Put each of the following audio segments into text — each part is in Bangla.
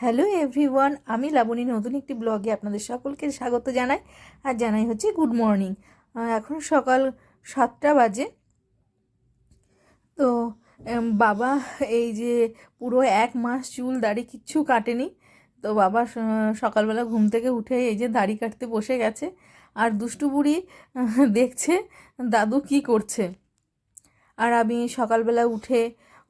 হ্যালো এভরিওয়ান, আমি লাবণী নতুন একটি ব্লগে আপনাদের সকলকে স্বাগত জানাই, আর জানাই হচ্ছে গুড মর্নিং। এখন সকাল সাতটা বাজে। তো বাবা এই যে পুরো এক মাস চুল দাড়ি কিচ্ছু কাটেনি, তো বাবা সকালবেলা ঘুম থেকে উঠে এই যে দাড়ি কাটতে বসে গেছে, আর দুষ্টু বুড়ি দেখছে দাদু কি করছে। আর আমি সকালবেলা উঠে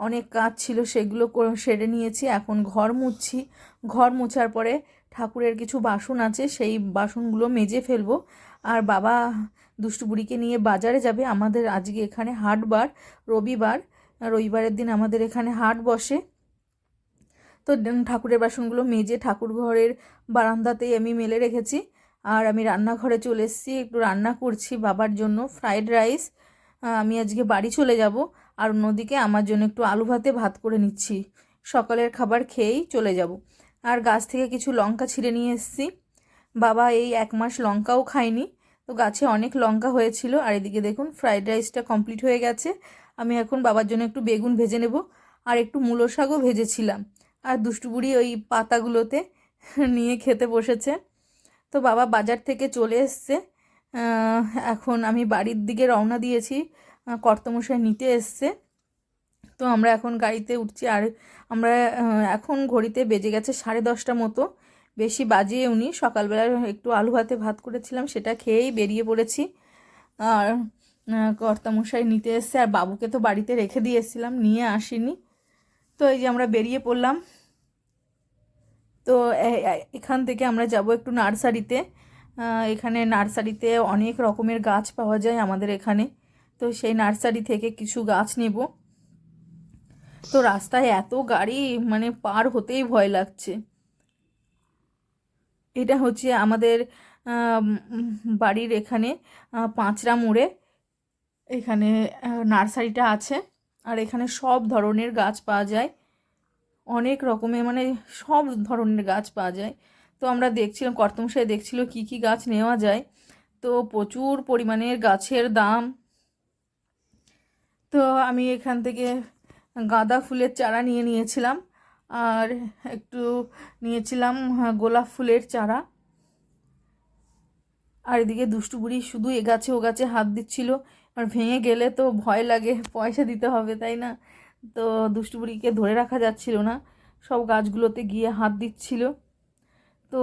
অনেক কাজ ছিল, সেগুলো সেরে নিয়েছি। এখন ঘর মুছছি। ঘর মোছার পরে ঠাকুরের কিছু বাসন আছে, সেই বাসনগুলো মেজে ফেলব। আর বাবা দুষ্টু বুড়িকে নিয়ে বাজারে যাবে। আমাদের আজকে এখানে হাটবার, রবিবার। রবিবারের দিন আমাদের এখানে হাট বসে। তো ঠাকুরের বাসনগুলো মেজে ঠাকুর ঘরের বারান্দাতেই আমি মেলে রেখেছি। আর আমি রান্নাঘরে চলে এসেছি, একটু রান্না করছি বাবার জন্য। Fried rice. আমি আজকে বাড়ি চলে যাব। আর অন্যদিকে আমার জন্য একটু আলু ভাতে ভাত করে নিচ্ছি। সকালের খাবার খেয়েই চলে যাব। আর গাছ থেকে কিছু লঙ্কা ছিঁড়ে নিয়ে এসেছি। বাবা এই এক মাস লঙ্কাও খায়নি। তো গাছে অনেক লঙ্কা হয়েছিল। আর এদিকে দেখুন, ফ্রাইড রাইসটা কমপ্লিট হয়ে গেছে। আমি এখন বাবার জন্য একটু বেগুন ভেজে নেব। আর একটু মূলো শাকও ভেজেছিলাম। আর দুষ্টু বুড়ি ওই পাতাগুলোতে নিয়ে খেতে বসেছে। তো বাবা বাজার থেকে চলে এসছে। এখন আমি বাড়ির দিকে রওনা দিয়েছি। কর্তমশাই নিতে এসছে। তো আমরা এখন গাড়িতে উঠছি আর আমরা এখন ঘড়িতে বেজে গেছে সাড়ে দশটা মতো। বেশি বাজিয়ে উনি সকালবেলা একটু আলু ভাতে ভাত করেছিলাম, সেটা খেয়েই বেরিয়ে পড়েছি। আর কর্তামশাই নিতে এসছে আর বাবুকে তো বাড়িতে রেখে দিয়ে এসেছিলাম, নিয়ে আসিনি। তো এই যে আমরা বেরিয়ে পড়লাম। তো এখান থেকে আমরা যাব একটু নার্সারিতে। এখানে নার্সারিতে অনেক রকমের গাছ পাওয়া যায় আমাদের এখানে। তো সেই নার্সারি থেকে কিছু গাছ নেব। তো রাস্তায় এত গাড়ি মানে পার হতেই ভয় লাগছে। এটা হচ্ছে আমাদের বাড়ির এখানে পাঁচরা মোড়ে। এখানে নার্সারিটা আছে। আর এখানে সব ধরনের গাছ পাওয়া যায়। অনেক রকমের মানে সব ধরনের গাছ পাওয়া যায়। তো আমরা দেখছিলাম, কর্তমশাই দেখছিল কি কি গাছ নেওয়া যায়। তো প্রচুর পরিমাণের গাছের দাম। তো আমি এখান থেকে গাঁদা ফুলের চারা নিয়ে নিয়েছিলাম আর একটু নিয়েছিলাম হ্যাঁ, গোলাপ ফুলের চারা। আর এদিকে দুষ্টু বুড়ি শুধু এ গাছে ও গাছে হাত দিচ্ছিল। আর ভেঙে গেলে তো ভয় লাগে পয়সা দিতে হবে তাই না? তো দুষ্টু বুড়িকে ধরে রাখা যাচ্ছিল না। সব গাছগুলোতে গিয়ে হাত দিচ্ছিল। তো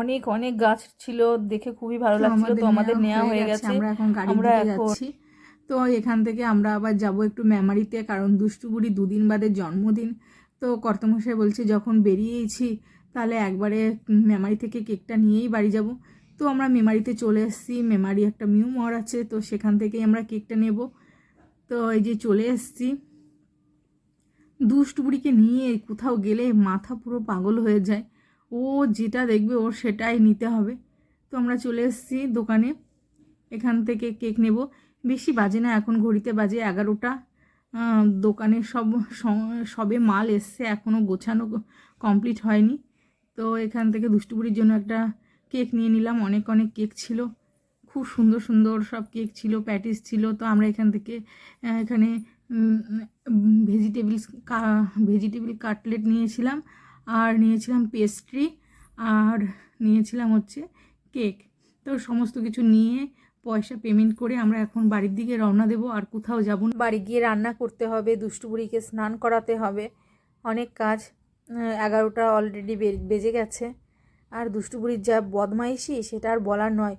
অনেক অনেক গাছ ছিল দেখে খুবই ভালো লাগছিল। তো আমাদের নেওয়া হয়ে গেছে আমরা এখন গাড়ির আমরা এখন- তো এখান থেকে আমরা আবার যাব একটু মেমারিতে, কারণ দুষ্টু বুড়ি দুদিন বাদে জন্মদিন। তো কর্তমশাই বলছে, যখন বেরিয়েছি, তাহলে একবারে মেমারি থেকে কেকটা নিয়েই বাড়ি যাব। তো আমরা মেমারিতে চলে এসেছি, মেমারি একটা মিউ মর আছে, তো সেখান থেকেই আমরা কেকটা নেব। তো এই যে চলে এসেছি। দুষ্টু বুড়িকে নিয়ে কোথাও গেলে মাথা পুরো পাগল হয়ে যায়। ও যেটা দেখবে, ওর সেটাই নিতে হবে। তো আমরা চলে এসেছি দোকানে। এখান থেকে কেক নেব। বেশি বাজে না, এখন ঘড়িতে বাজে এগারোটা। দোকানে সব সবে মাল এসছে এখনও গোছানো কমপ্লিট হয়নি। তো এখান থেকে দুষ্টুপুরির জন্য একটা কেক নিয়ে নিলাম। অনেক অনেক কেক ছিল। খুব সুন্দর সুন্দর সব কেক ছিল, প্যাটিস ছিল। তো আমরা এখান থেকে এখানে ভেজিটেবলস ভেজিটেবল কাটলেট নিয়েছিলাম। আর নিয়েছিলাম পেস্ট্রি। আর নিয়েছিলাম হচ্ছে কেক। তো সমস্ত কিছু নিয়ে পয়সা পেমেন্ট করে আমরা এখন বাড়ির দিকে রওনা দেবো, আর কোথাও যাব না। বাড়ি গিয়ে রান্না করতে হবে, দুষ্টু বুড়িকে স্নান করাতে হবে। অনেক কাজ এগারোটা অলরেডি বেজে গেছে। আর দুষ্টু বুড়ির যা বদমাইশি, সেটা আর বলার নয়।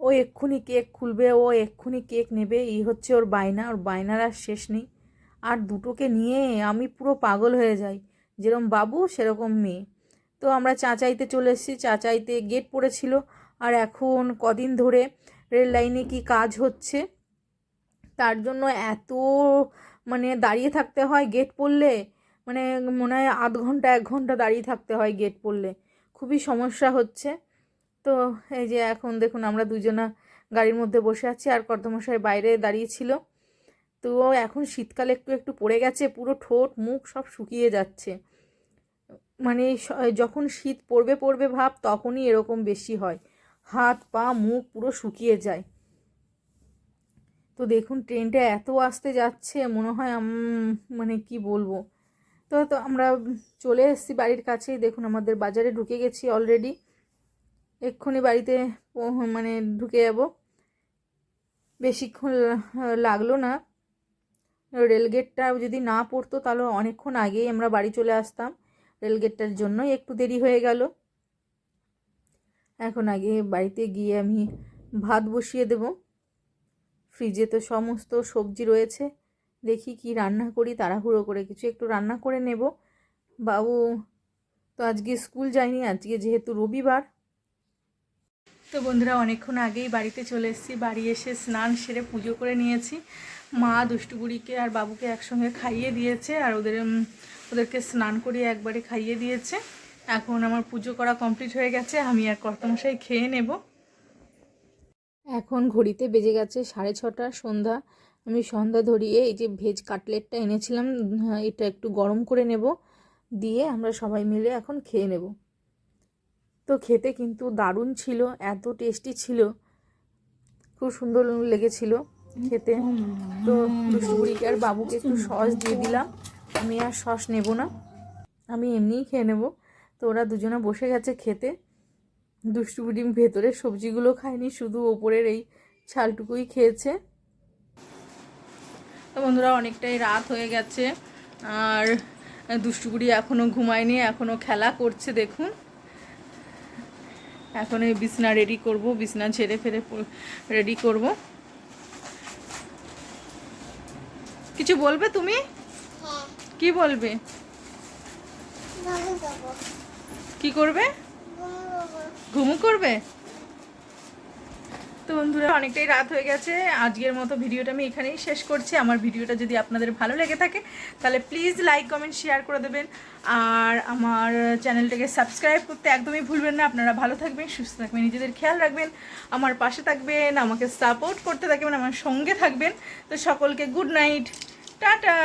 ও এক্ষুনি কেক খুলবে, ও এক্ষুনি কেক নেবে এই হচ্ছে ওর বায়না, ওর বায়নার আর শেষ নেই। আর দুটোকে নিয়ে আমি পুরো পাগল হয়ে যাই। যেরকম বাবু, সেরকম মেয়ে। তো আমরা চাচাইতে চলে এসেছি, চাচাইতে গেট পড়েছিল। আর এখন কদিন ধরে রেল লাইনে কি কাজ হচ্ছে? তার জন্য এত মানে দাঁড়িয়ে থাকতে হয় গেট পড়লে। মানে মনে হয় আধ ঘণ্টা, এক ঘণ্টা দাঁড়িয়ে থাকতে হয় গেট পড়লে। খুবই সমস্যা হচ্ছে। তো এই যে এখন দেখুন আমরা দুজনা গাড়ির মধ্যে বসে আছি আর কর্তমশাই বাইরে দাঁড়িয়েছিল তো এখন শীতকালে একটু একটু পড়ে গেছে, পুরো ঠোঁট, মুখ সব শুকিয়ে যাচ্ছে। মানে যখন শীত পড়বে পড়বে ভাব, তখনই এরকম বেশি হয়। হাত, পা, মুখ পুরো শুকিয়ে যায়। তো দেখুন, ট্রেনটা এত আসতে যাচ্ছে, মনে হয় মানে কি বলব। তো তো আমরা চলে এসেছি বাড়ির কাছেই। দেখুন, আমাদের বাজারে ঢুকে গেছি অলরেডি এক্ষুনি বাড়িতে মানে ঢুকে যাব। বেশিক্ষণ লাগল না। রেলগেটটা যদি না পড়তো, তাহলে অনেকক্ষণ আগেই আমরা বাড়ি চলে আসতাম। রেলগেটটার জন্যই একটু দেরি হয়ে গেল। এখন আগে বাড়িতে গিয়ে আমি ভাত বসিয়ে দেব। ফ্রিজে তো সমস্ত সবজি রয়েছে। দেখি কি রান্না করি, তাড়াহুড়ো করে কিছু একটু রান্না করে নেব। বাবু তো আজকে স্কুল যায়নি, আজকে যেহেতু রবিবার। তো বন্ধুরা, অনেকক্ষণ আগেই বাড়িতে চলে এসেছি। বাড়ি এসে স্নান সেরে পুজো করে নিয়েছি। মা দুষ্টুগুড়িকে আর বাবুকে একসঙ্গে খাইয়ে দিয়েছে আর ওদের ওদেরকে স্নান করিয়ে একবারে খাইয়ে দিয়েছে। এখন আমার পুজো করা কমপ্লিট হয়ে গেছে আমি আর কর্তমশাই খেয়ে নেব। এখন ঘড়িতে বেজে গেছে সাড়ে ছটা সন্ধ্যা। আমি সন্ধ্যা ধরিয়ে এই যে ভেজ কাটলেটটা এনেছিলাম হ্যাঁ, এটা একটু গরম করে নেব দিয়ে আমরা সবাই মিলে এখন খেয়ে নেব। তো খেতে কিন্তু দারুণ ছিল এত টেস্টি ছিল খুব সুন্দর লেগেছিল খেতে। তো দুষ্টুগুড়িকে আর বাবুকে একটু সস দিয়ে দিলাম আমি আর সস নেব না আমি এমনিই খেয়ে নেব। তো ওরা দুজনে বসে গেছে খেতে। দুষ্টুগুড়ি ভেতরের সবজিগুলো খায়নি শুধু ওপরের এই ছালটুকুই খেয়েছে। তো বন্ধুরা অনেকটাই রাত হয়ে গেছে আর দুষ্টুগুড়ি এখনও ঘুমায়নি এখনও খেলা করছে দেখুন। এখন এই বিছনা রেডি করব বিছনা ছেড়ে ফেরে রেডি করব। কিছু বলবে তুমি? হ্যাঁ। কি বলবে? কি করবে? ঘুমু করবে? তো বন্ধুরা, অনেকটাই রাত হয়ে গেছে। আজকের মতো ভিডিওটা আমি এখানেই শেষ করছি। আমার ভিডিওটা যদি আপনাদের ভালো লেগে থাকে, তাহলে প্লিজ লাইক, কমেন্ট, শেয়ার করে দেবেন। আর আমার চ্যানেলটাকে সাবস্ক্রাইব করতে একদমই ভুলবেন না। আপনারা ভালো থাকবেন, সুস্থ থাকবেন, নিজেদের খেয়াল রাখবেন, আমার পাশে থাকবেন, আমাকে সাপোর্ট করতে থাকবেন, আমার সঙ্গে থাকবেন। তো সকলকে গুড নাইট টাটা!